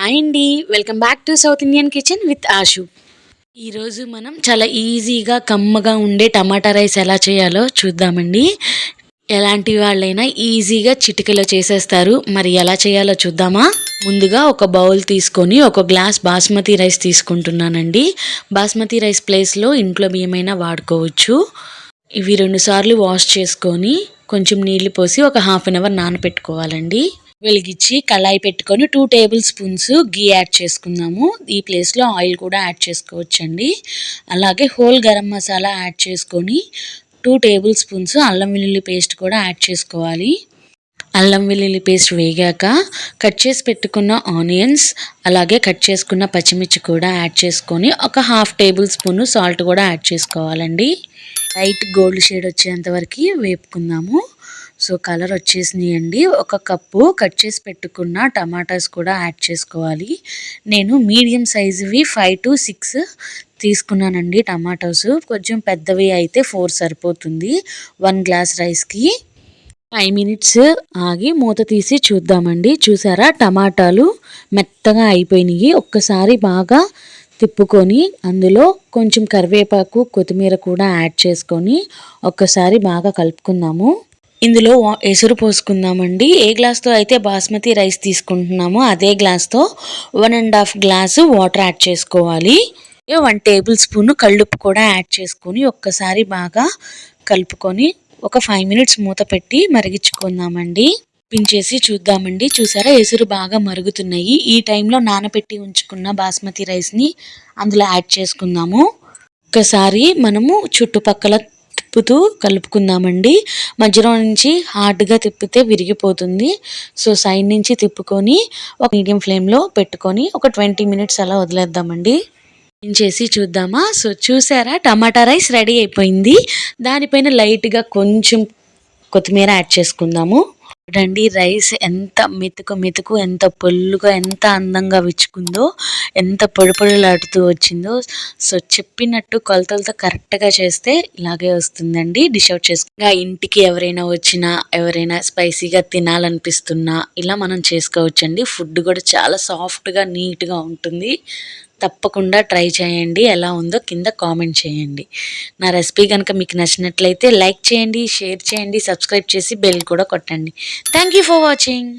Hi అండి. Welcome back to south Indian kitchen with Ashu ఈరోజు మనం చాలా ఈజీగా కమ్మగా ఉండే టమాటా రైస్ ఎలా చేయాలో చూద్దామండి. ఎలాంటి వాళ్ళైనా ఈజీగా చిటికలో చేసేస్తారు. మరి ఎలా చేయాలో చూద్దామా? ముందుగా ఒక బౌల్ తీసుకొని ఒక గ్లాస్ బాస్మతి రైస్ తీసుకుంటున్నానండి. బాస్మతి రైస్ ప్లేస్లో ఇంట్లో బియ్యమైనా వాడుకోవచ్చు. ఇవి రెండు సార్లు వాష్ చేసుకొని కొంచెం నీళ్ళు పోసి ఒక హాఫ్ అన్ అవర్ నానబెట్టుకోవాలండి వెలిగించి కళాయి పెట్టుకొని టూ టేబుల్ స్పూన్స్ గీ యాడ్ చేసుకుందాము. ఈ ప్లేస్లో ఆయిల్ కూడా యాడ్ చేసుకోవచ్చండి. అలాగే హోల్ గరం మసాలా యాడ్ చేసుకొని టూ టేబుల్ స్పూన్స్ అల్లం వెల్లుల్లి పేస్ట్ కూడా యాడ్ చేసుకోవాలి. అల్లం వెల్లుల్లి పేస్ట్ వేగాక కట్ చేసి పెట్టుకున్న ఆనియన్స్ అలాగే కట్ చేసుకున్న పచ్చిమిర్చి కూడా యాడ్ చేసుకొని ఒక హాఫ్ టేబుల్ స్పూన్ సాల్ట్ కూడా యాడ్ చేసుకోవాలండి. లైట్ గోల్డ్ షేడ్ వచ్చేంత వరకు వేపుకుందాము. So colour వచ్చేసినాయండి. ఒక కప్పు కట్ చేసి పెట్టుకున్న టమాటాస్ కూడా యాడ్ చేసుకోవాలి. నేను మీడియం సైజువి ఫైవ్ టు సిక్స్ తీసుకున్నానండి టమాటోస్. కొంచెం పెద్దవి అయితే ఫోర్ సరిపోతుంది. వన్ గ్లాస్ రైస్కి. ఫైవ్ మినిట్స్ ఆగి మూత తీసి చూద్దామండి. చూసారా? టమాటాలు మెత్తగా అయిపోయినాయి. ఒక్కసారి బాగా తిప్పుకొని అందులో కొంచెం కరివేపాకు కొత్తిమీర కూడా యాడ్ చేసుకొని ఒక్కసారి బాగా కలుపుకుందాము. ఇందులో ఎసురు పోసుకుందామండి. ఏ గ్లాస్తో అయితే బాస్మతి రైస్ తీసుకుంటున్నామో అదే గ్లాస్తో one and half glass water add చేసుకోవాలి. వన్ టేబుల్ స్పూన్ కళ్ళుప్పు కూడా యాడ్ చేసుకొని ఒక్కసారి బాగా కలుపుకొని ఒక ఫైవ్ మినిట్స్ మూత పెట్టి మరిగించుకుందామండి. పించేసి చూద్దామండి. చూసారా ఎసురు బాగా మరుగుతున్నాయి. ఈ టైంలో నానబెట్టి ఉంచుకున్న బాస్మతి రైస్ని అందులో యాడ్ చేసుకుందాము. ఒక్కసారి మనము చుట్టుపక్కల తిప్పుతూ కలుపుకుందామండి. మధ్యలో నుంచి హార్డ్గా తిప్పితే విరిగిపోతుంది. సో సైడ్ నుంచి తిప్పుకొని ఒక మీడియం ఫ్లేమ్లో పెట్టుకొని ఒక ట్వంటీ మినిట్స్ అలా వదిలేద్దామండి. చేసి చూద్దామా? సో చూసారా? టమాటా రైస్ రెడీ అయిపోయింది. దానిపైన లైట్గా కొంచెం కొత్తిమీర యాడ్ చేసుకుందాము. చూడండి రైస్ ఎంత మెతుకు మెతుకు ఎంత పొల్లుగా ఎంత అందంగా విచ్చుకుందో ఎంత పొడిపొడిలాడుతూ వచ్చిందో సో చెప్పినట్టు కొలతలతో కరెక్ట్గా చేస్తే ఇలాగే వస్తుందండి. డిష్ అవుట్ చేసుకుని ఇంటికి ఎవరైనా వచ్చినా ఎవరైనా స్పైసీగా తినాలనిపిస్తున్నా ఇలా మనం చేసుకోవచ్చండి. ఫుడ్ కూడా చాలా సాఫ్ట్గా నీట్గా ఉంటుంది. తప్పకుండా ట్రై చేయండి. ఎలా ఉందో కింద కామెంట్ చేయండి. నా రెసిపీ కనుక మీకు నచ్చినట్లయితే లైక్ చేయండి షేర్ చేయండి సబ్స్క్రైబ్ చేసి బెల్ కూడా కొట్టండి. Thank you for watching.